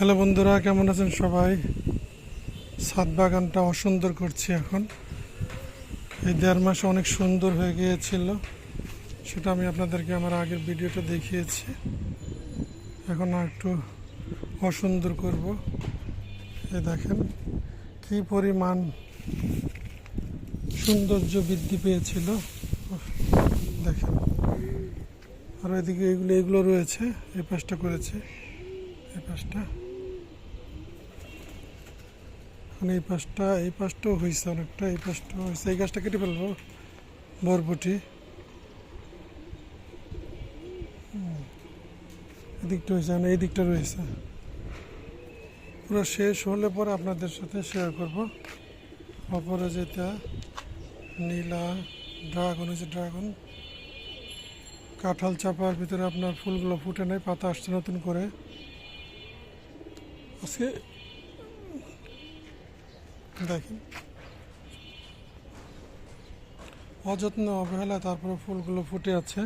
Hello বন্ধুরা, কেমন আছেন সবাই? ছাদ বাগানটা অসুন্দর করছি এখন। এই দেড় মাসে অনেক সুন্দর হয়ে গিয়েছিল, সেটা আমি আপনাদেরকে আমার আগের ভিডিওটা দেখিয়েছি। এখন একটু অসুন্দর করব। এই দেখেন, কি পরিমাণ সৌন্দর্য বৃদ্ধি পেয়েছিল। দেখেন। আর এদিকে এগুলো এগুলো রয়েছে, এই পাশটা করেছে, এই পাশটা। এখন এই পাশটা, এই পাশটাও হয়েছে অনেকটা, এই পাশটাও হয়েছে এই গাছটা কেটে ফেলব, বরবটি। এদিকটা হয়েছে এখন এই দিকটা রয়েছে। পুরো শেষ হলে পরে আপনাদের সাথে শেয়ার করব। অপরে যেটা নীলা ড্রাগন হয়েছে ড্রাগন। কাঁঠাল চাপার ভিতরে আপনার ফুলগুলো ফুটে নেয় পাতা আসছে নতুন করে। আজকে দেখেন। অযত্ন অবহেলা তারপরে ফুলগুলো ফুটে আছে।